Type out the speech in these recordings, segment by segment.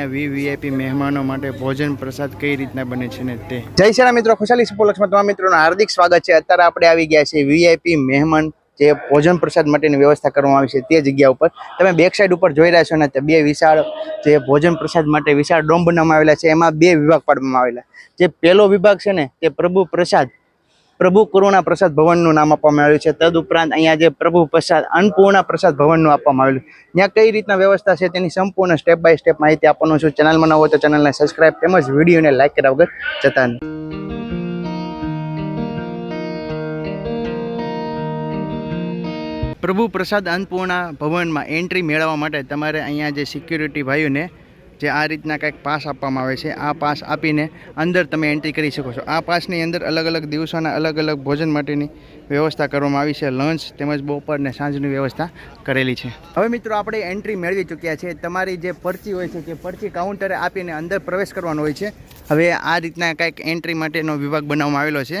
અહીંયા વીવીઆઈપી મહેમાનો માટે ભોજન પ્રસાદ કઈ રીતના બને છે ને તે? જય શ્રી મિત્રો, ખુશાલી ઉપલક્ષમાં તમામ મિત્રોનું હાર્દિક સ્વાગત છે. અત્યારે આપણે આવી ગયા છીએ વીઆઈપી મહેમાન જે ભોજન પ્રસાદ માટેની વ્યવસ્થા કરવામાં આવી છે તે જગ્યા ઉપર. તમે બેક સાઈડ ઉપર જોઈ રહ્યા છો ને તે બે વિશાળ જે ભોજન પ્રસાદ માટે વિશાળ ડોમ બનાવવામાં આવેલા છે. એમાં બે વિભાગ પાડવામાં આવેલા. જે પહેલો વિભાગ છે ને તે પ્રભુ પ્રસાદ પ્રભુ કરુણા પ્રસાદ ભવનનું નામ આપવામાં આવ્યું છે. તદ ઉપરાંત અહીંયા જે પ્રભુ પ્રસાદ અન્નપૂર્ણા પ્રસાદ ભવનનું આપવામાં આવેલું ત્યાં કઈ રીતના વ્યવસ્થા છે તેની સંપૂર્ણ સ્ટેપ બાય સ્ટેપ માહિતી આપવાનું છું. ચેનલમાં ન હોય તો ચેનલને સબસ્ક્રાઈબ તેમજ વિડીયોને લાઈક કર્યા વગર જતા નહીં પ્રભુ પ્રસાદ અન્નપૂર્ણા ભવનમાં એન્ટ્રી મેળવવા માટે તમારે અહીંયા જે સિક્યુરિટી ભાઈઓને જે આ રીતના કંઈક પાસ આપવામાં આવે છે, આ પાસ આપીને અંદર તમે એન્ટ્રી કરી શકો છો. આ પાસની અંદર અલગ અલગ દિવસોના અલગ અલગ ભોજન માટેની વ્યવસ્થા કરવામાં આવી છે. લંચ તેમજ બપોર ને સાંજની વ્યવસ્થા કરેલી છે. હવે મિત્રો, આપણે એન્ટ્રી મેળવી ચૂક્યા છે. તમારી જે પરચી હોય છે તે પરચી કાઉન્ટરે આપીને અંદર પ્રવેશ કરવાનો હોય છે. હવે આ રીતના કંઈક એન્ટ્રી માટેનો વિભાગ બનાવવામાં આવેલો છે.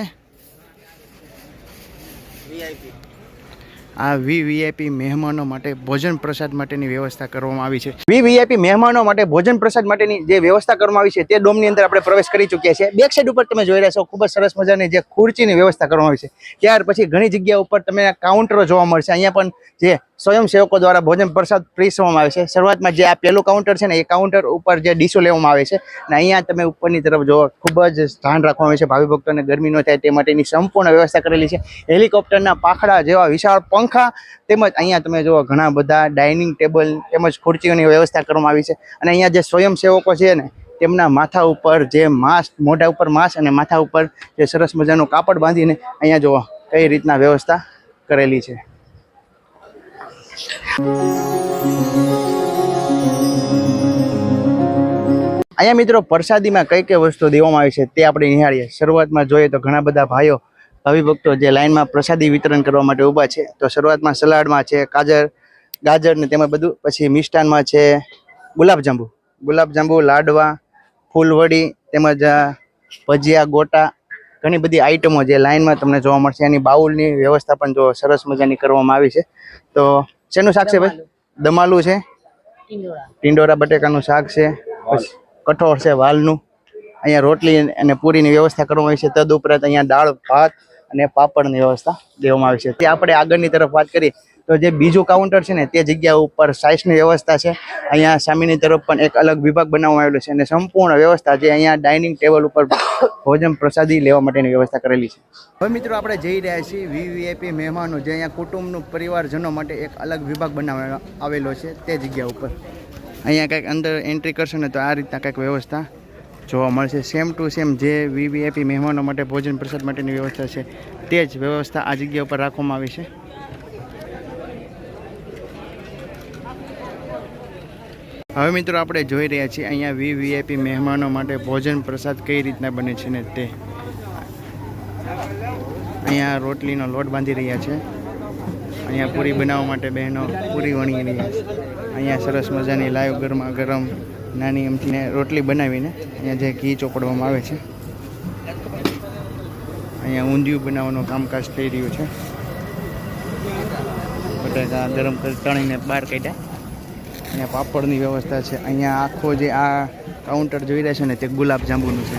આ વીવીઆઈપી મહેમાનો માટે ભોજન પ્રસાદ માટેની વ્યવસ્થા કરવામાં આવી છે. વીવીઆઈપી મહેમાનો માટે ભોજન પ્રસાદ માટેની જે વ્યવસ્થા કરવામાં આવી છે તે ડોમની અંદર આપણે પ્રવેશ કરી ચૂક્યા છીએ. બેક સાઈડ ઉપર તમે જોઈ રહ્યા છો ખૂબ જ સરસ મજાની જે ખુરચીની વ્યવસ્થા કરવામાં આવી છે. ત્યાર પછી ઘણી જગ્યા ઉપર તમને કાઉન્ટરો જોવા મળશે. અહીંયા પણ જે સ્વયંસેવકો દ્વારા ભોજન પ્રસાદ પીરસવામાં આવે છે. શરૂઆતમાં જે આ પહેલું કાઉન્ટર છે ને, એ કાઉન્ટર ઉપર જે ડીશો લેવામાં આવે છે અને અહીંયા તમે ઉપરની તરફ જો ખૂબ જ ધ્યાન રાખવામાં આવે છે ભાવિ ભક્તોને ગરમી ન થાય તે માટેની સંપૂર્ણ વ્યવસ્થા કરેલી છે. હેલિકોપ્ટરના પાખડા જેવા વિશાળ પંખા તેમજ અહીંયા તમે જુઓ ઘણા બધા ડાઇનિંગ ટેબલ તેમજ ખુરચીઓની વ્યવસ્થા કરવામાં આવી છે. અને અહીંયા જે સ્વયંસેવકો છે ને, તેમના માથા ઉપર જે માસ્ક, મોઢા ઉપર માસ્ક અને માથા ઉપર જે સરસ મજાનું કાપડ બાંધીને અહીંયા જુઓ કઈ રીતના વ્યવસ્થા કરેલી છે. અહીંયા મિત્રો પ્રસાદીમાં કઈ કઈ વસ્તુ દેવામાં આવી છે તે આપણે નિહાળીએ. શરૂઆતમાં જોઈએ તો ઘણા બધા ભાઈઓ, ભક્તો જે લાઈનમાં પ્રસાદી વિતરણ કરવા માટે ઊભા છે. તો શરૂઆતમાં સલાડમાં છે કાજર ગાજર ને તેમાં બધું. પછી મિષ્ટાનમાં છે ગુલાબજાંબુ ગુલાબજાંબુ લાડવા, ફૂલવડી, તેમજ ભજીયા, ગોટા, ઘણી બધી આઈટમો જે લાઈનમાં તમને જોવા મળશે. એની બાઉલની વ્યવસ્થા પણ જો સરસ મજાની કરવામાં આવી છે. તો શેનું શાક છે ભાઈ? દમાલું. છે? ટીંડોરા બટેકાનું શાક છે પછી કઠોળ છે વાલનું. અહીંયા રોટલી અને પૂરીની વ્યવસ્થા કરવામાં આવી છે. તદ ઉપરાંત અહીંયા દાળ ભાત અને પાપડની વ્યવસ્થા દેવામાં આવી છે. તે આપણે આગળની તરફ વાત કરીએ. તો જે બીજું કાઉન્ટર છે ને, તે જગ્યા ઉપર સાઇઝની વ્યવસ્થા છે. અહીંયા સામેની તરફ પણ એક અલગ વિભાગ બનાવવામાં આવેલો છે અને સંપૂર્ણ વ્યવસ્થા જે અહીંયા ડાઇનિંગ ટેબલ ઉપર ભોજન પ્રસાદી લેવા માટેની વ્યવસ્થા કરેલી છે. હવે મિત્રો આપણે જઈ રહ્યા છીએ વીવીઆઈપી મહેમાનો, જે અહીંયા કુટુંબનું પરિવારજનો માટે એક અલગ વિભાગ બનાવવામાં આવેલો છે તે જગ્યા ઉપર. અહીંયા કંઈક અંદર એન્ટ્રી કરશો ને તો આ રીતના કંઈક વ્યવસ્થા જોવા મળશે. સેમ ટુ સેમ જે વીવીઆઈપી મહેમાનો માટે ભોજન પ્રસાદ માટેની વ્યવસ્થા છે, તે જ વ્યવસ્થા આ જગ્યા ઉપર રાખવામાં આવી છે. હવે મિત્રો આપણે જોઈ રહ્યા છીએ અહીંયા વીવીઆઈપી મહેમાનો માટે ભોજન પ્રસાદ કઈ રીતના બને છે ને તે. અહીંયા રોટલીનો લોટ બાંધી રહ્યા છે. અહીંયા પૂરી બનાવવા માટે બહેનો પૂરી વણી રહ્યા છે. અહીંયા સરસ મજાની લાઈવ ગરમા ગરમ નાની અમથીને રોટલી બનાવીને અહીંયા જે ઘી ચોપડવામાં આવે છે. અહીંયા ઊંધિયું બનાવવાનું કામકાજ થઈ રહ્યું છે. બટાકા ગરમ કરી તણીને બહાર કાઢ્યા. અહીંયા પાપડની વ્યવસ્થા છે. અહીંયા આખો જે આ કાઉન્ટર જોઈ રહ્યા છે ને, તે ગુલાબ જાંબુનું છે.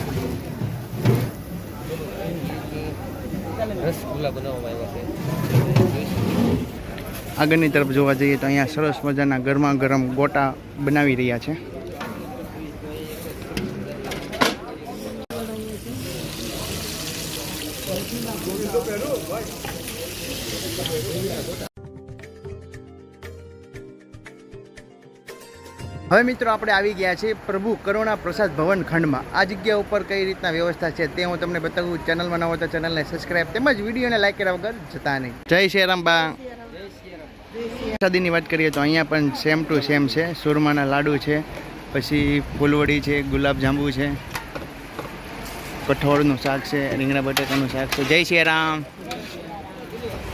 આગળની તરફ જોવા જઈએ તો અહીંયા સરસ મજાના ગરમા ગરમ ગોટા બનાવી રહ્યા છે. હવે મિત્રો આપણે આવી ગયા છીએ પ્રભુ કરુણા પ્રસાદ ભવન ખંડમાં. આ જગ્યા ઉપર કઈ રીતના વ્યવસ્થા છે તે હું તમને બતાવું. ચેનલમાં ન તો ચેનલને સબસ્ક્રાઇબ તેમજ વિડીયોને લાઈક કર્યા વગર જતા નહીં. જય શ્રી રામ બા. પ્રસાદીની વાત કરીએ તો અહીંયા પણ સેમ ટુ સેમ છે. સુરમાના લાડુ છે, પછી ફૂલવડી છે, ગુલાબજાંબુ છે, કઠોળનું શાક છે, રીંગણા બટાકાનું શાક છે. જય શ્રી રામ.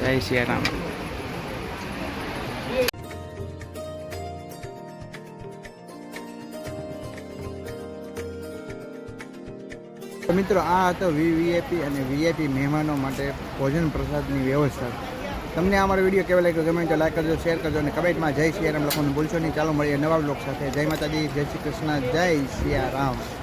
જય શ્રી મિત્રો, આ હતો વીવીઆઈપી અને વીઆઈપી મહેમાનો માટે ભોજન પ્રસાદની વ્યવસ્થા. તમને અમારો વીડિયો કેવો લાગ્યો ગમે તો લાઈક કરજો, શેર કરજો અને કમેન્ટમાં જય સિયારામ લખવાનું ભૂલશો નહીં. ચાલો મળીએ નવા બ્લોગ સાથે. જય માતાજી, જય શ્રી કૃષ્ણ, જય સિયારામ.